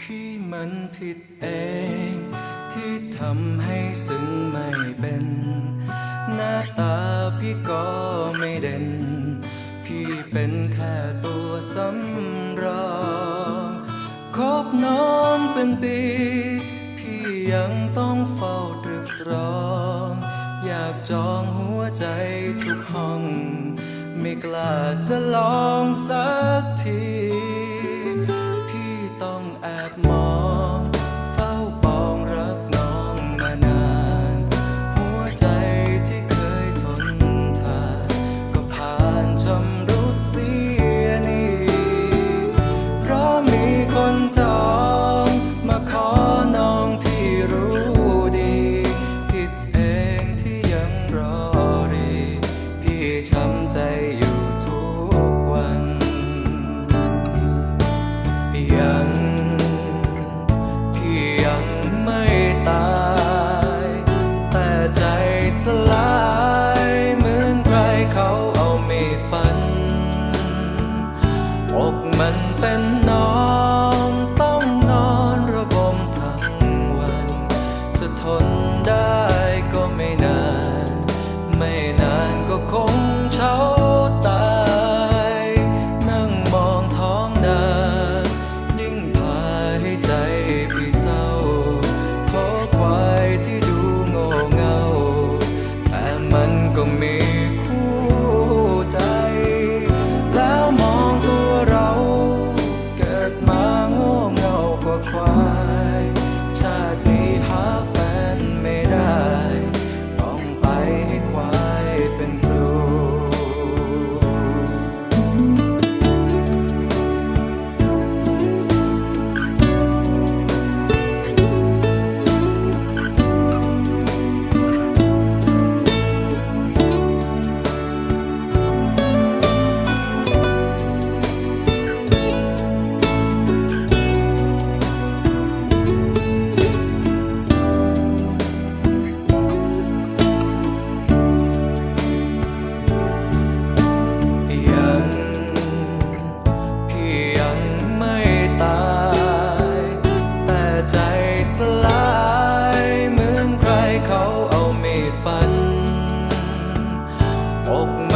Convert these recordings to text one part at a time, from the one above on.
พี่มันผิดเอง ที่ทำให้ซึ่งไม่เป็น หน้าตาพี่ก็ไม่เด่น พี่เป็นแค่ตัวสำรองคบน้องเป็นปี พี่ยังต้องเฝ้าตรึกตรอง อยากจองหัวใจทุกห้อง ไม่กล้าจะลองสักทีำรุดเสีย Oh.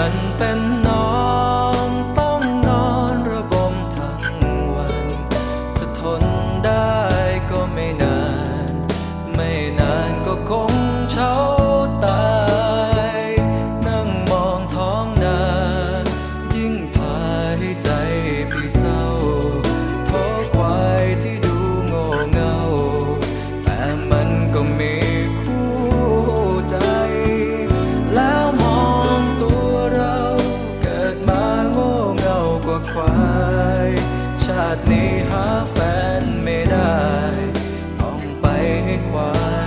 ตินี้หาแฟนไม่ได้ ต้องไปให้ควาย